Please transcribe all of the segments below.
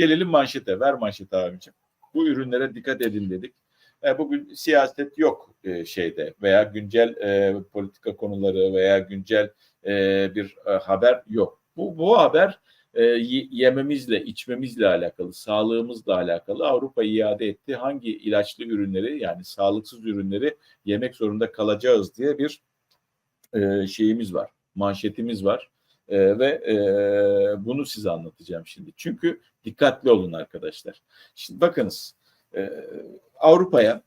Gelelim manşete. Ver manşete abicim. Bu ürünlere dikkat edin dedik. E, bugün siyaset yok e, şeyde veya güncel e, politika konuları veya güncel bir haber yok. Bu, bu haber yememizle, içmemizle alakalı, sağlığımızla alakalı Avrupa iade etti. Hangi ilaçlı ürünleri yani sağlıksız ürünleri yemek zorunda kalacağız diye bir şeyimiz var, manşetimiz var. E, ve e, bunu size anlatacağım şimdi. Çünkü dikkatli olun arkadaşlar. Şimdi bakınız e, Avrupa'ya,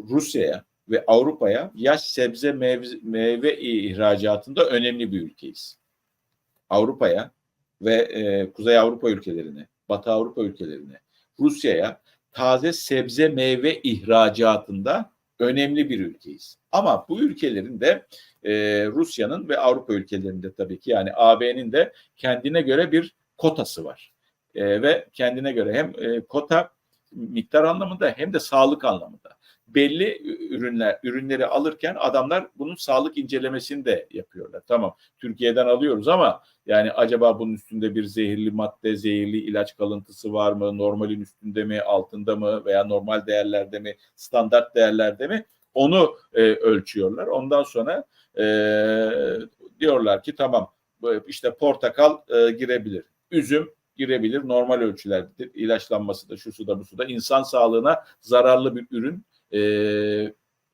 Rusya'ya ve Avrupa'ya yaş sebze meyve, meyve ihracatında önemli bir ülkeyiz. Avrupa'ya ve e, Kuzey Avrupa ülkelerine, Batı Avrupa ülkelerine, Rusya'ya taze sebze meyve ihracatında önemli bir ülkeyiz. Ama bu ülkelerin de e, Rusya'nın ve Avrupa ülkelerinde tabii ki yani AB'nin de kendine göre bir kotası var. E, ve kendine göre hem e, kota miktar anlamında hem de sağlık anlamında belli ürünler ürünleri alırken adamlar bunun sağlık incelemesini de yapıyorlar. Tamam Türkiye'den alıyoruz ama yani acaba bunun üstünde bir zehirli madde, zehirli ilaç kalıntısı var mı? Normalin üstünde mi, altında mı veya normal değerlerde mi, standart değerlerde mi? Onu e, ölçüyorlar. Ondan sonra e, diyorlar ki tamam işte portakal e, girebilir. Üzüm girebilir. Normal ölçülerdir. İlaçlanması da şu su da bu su da insan sağlığına zararlı bir ürün e,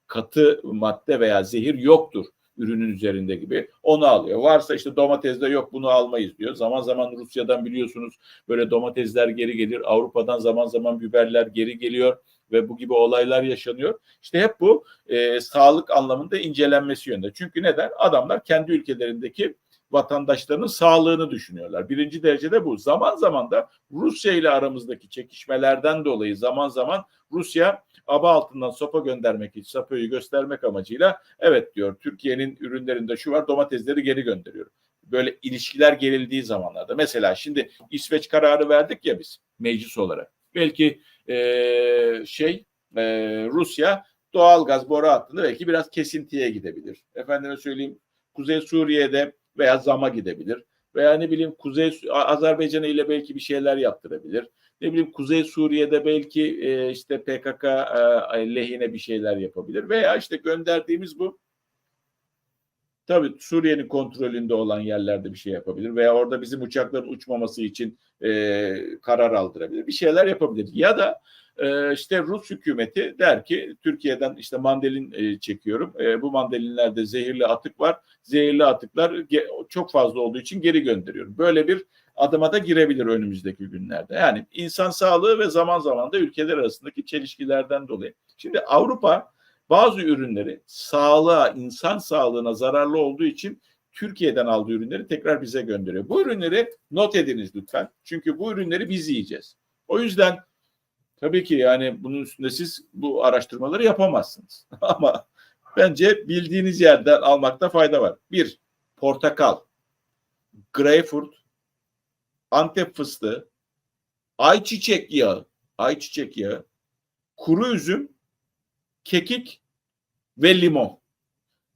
katı madde veya zehir yoktur ürünün üzerinde gibi onu alıyor. Varsa işte domatesde yok bunu almayız diyor. Zaman zaman Rusya'dan biliyorsunuz böyle domatesler geri gelir. Avrupa'dan zaman zaman biberler geri geliyor ve bu gibi olaylar yaşanıyor. İşte hep bu e, sağlık anlamında incelenmesi yönünde. Çünkü neden? Adamlar kendi ülkelerindeki vatandaşlarının sağlığını düşünüyorlar. Birinci derecede bu. Zaman zaman da Rusya ile aramızdaki çekişmelerden dolayı zaman zaman Rusya aba altından sopa göndermek için SAPÖ'yü göstermek amacıyla evet diyor Türkiye'nin ürünlerinde şu var domatesleri geri gönderiyor. Böyle ilişkiler gerildiği zamanlarda. Mesela şimdi İsveç kararı verdik ya biz meclis olarak. Belki e, şey e, Rusya doğal gaz boru hattında belki biraz kesintiye gidebilir. Efendime söyleyeyim Kuzey Suriye'de veya zama gidebilir. Veya ne bileyim Kuzey Azerbaycan ile belki bir şeyler yaptırabilir. Ne bileyim Kuzey Suriye'de belki e, işte PKK e, lehine bir şeyler yapabilir. Veya işte gönderdiğimiz bu tabii Suriye'nin kontrolünde olan yerlerde bir şey yapabilir. Veya orada bizim uçakların uçmaması için e, karar aldırabilir. Bir şeyler yapabilir. Ya da e, işte Rus hükümeti der ki Türkiye'den işte mandalin e, çekiyorum. E, bu mandalinlerde zehirli atık var. Zehirli atıklar çok fazla olduğu için geri gönderiyorum. Böyle bir adıma da girebilir önümüzdeki günlerde. Yani insan sağlığı ve zaman zaman da ülkeler arasındaki çelişkilerden dolayı. Şimdi Avrupa bazı ürünleri sağlığa, insan sağlığına zararlı olduğu için Türkiye'den aldığı ürünleri tekrar bize gönderiyor. Bu ürünleri not ediniz lütfen. Çünkü bu ürünleri biz yiyeceğiz. O yüzden tabii ki yani bunun üstünde siz bu araştırmaları yapamazsınız. Ama bence bildiğiniz yerden almakta fayda var. Bir, portakal, greyfurt, antep fıstığı, ayçiçek yağı, ayçiçek yağı, kuru üzüm, kekik ve limon.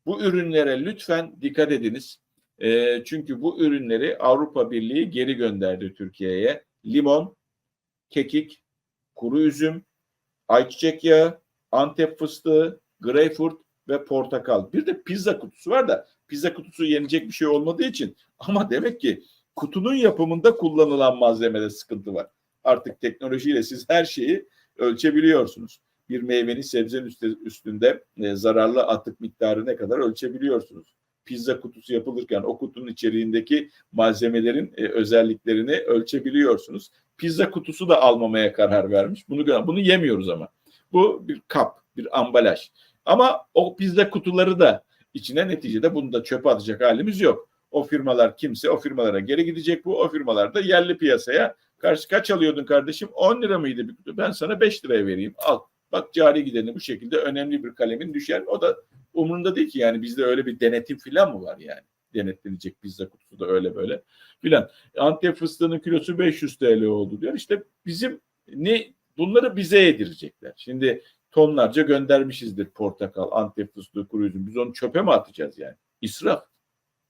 Bu ürünlere lütfen dikkat ediniz. E, çünkü bu ürünleri Avrupa Birliği geri gönderdi Türkiye'ye. Limon, kekik, kuru üzüm, ayçiçek yağı, antep fıstığı, greyfurt ve portakal. Bir de pizza kutusu var da pizza kutusu yenecek bir şey olmadığı için ama demek ki kutunun yapımında kullanılan malzemede sıkıntı var. Artık teknolojiyle siz her şeyi ölçebiliyorsunuz. Bir meyvenin sebzenin üstünde e, zararlı atık miktarı ne kadar ölçebiliyorsunuz. Pizza kutusu yapılırken o kutunun içeriğindeki malzemelerin e, özelliklerini ölçebiliyorsunuz. Pizza kutusu da almamaya karar vermiş. Bunu bunu yemiyoruz ama. Bu bir kap, bir ambalaj. Ama o pizza kutuları da içine neticede bunu da çöpe atacak halimiz yok. O firmalar kimse o firmalara geri gidecek bu. O firmalar da yerli piyasaya karşı kaç alıyordun kardeşim? 10 lira mıydı bir kutu? Ben sana 5 liraya vereyim. Al. Bak cari gideni bu şekilde önemli bir kalemin düşer. O da umurunda değil ki yani bizde öyle bir denetim filan mı var yani? Denetlenecek pizza kutusu da öyle böyle filan. Antep fıstığının kilosu 500 TL oldu diyor. İşte bizim ne bunları bize yedirecekler. Şimdi tonlarca göndermişizdir portakal, antep fıstığı, kuru üzüm. Biz onu çöpe mi atacağız yani? İsraf.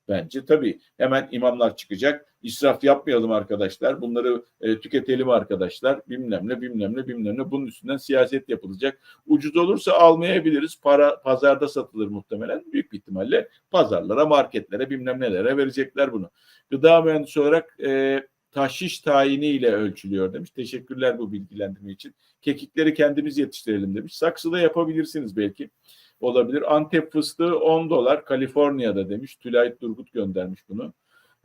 Bence tabii hemen imamlar çıkacak. İsraf yapmayalım arkadaşlar. Bunları e, tüketelim arkadaşlar. Bilmem ne bilmem ne bilmem ne. Bunun üstünden siyaset yapılacak. Ucuz olursa almayabiliriz. Para pazarda satılır muhtemelen. Büyük bir ihtimalle pazarlara, marketlere bilmem nelere verecekler bunu. Gıda mühendisi olarak e, tahşiş tayiniyle ölçülüyor demiş. Teşekkürler bu bilgilendirme için. Kekikleri kendimiz yetiştirelim demiş. Saksıda yapabilirsiniz belki. Olabilir. Antep fıstığı 10 dolar Kaliforniya'da demiş. Tülay Turgut göndermiş bunu.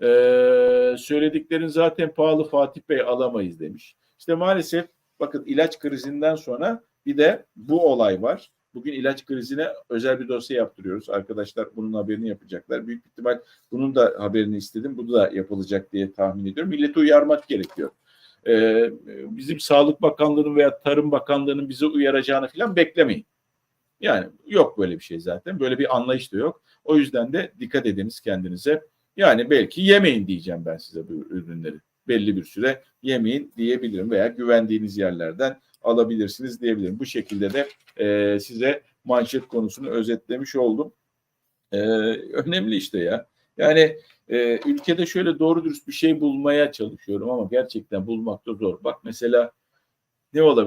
Ee, söylediklerin zaten pahalı Fatih Bey alamayız demiş. İşte maalesef bakın ilaç krizinden sonra bir de bu olay var. Bugün ilaç krizine özel bir dosya yaptırıyoruz. Arkadaşlar bunun haberini yapacaklar. Büyük ihtimal bunun da haberini istedim. Bu da yapılacak diye tahmin ediyorum. Milleti uyarmak gerekiyor. Ee, bizim Sağlık Bakanlığı'nın veya Tarım Bakanlığı'nın bizi uyaracağını falan beklemeyin. Yani yok böyle bir şey zaten. Böyle bir anlayış da yok. O yüzden de dikkat ediniz kendinize. Yani belki yemeyin diyeceğim ben size bu ürünleri. Belli bir süre yemeyin diyebilirim veya güvendiğiniz yerlerden alabilirsiniz diyebilirim. Bu şekilde de e, size manşet konusunu özetlemiş oldum. E, önemli işte ya. Yani e, ülkede şöyle doğru dürüst bir şey bulmaya çalışıyorum ama gerçekten bulmak da zor. Bak mesela ne olabilir?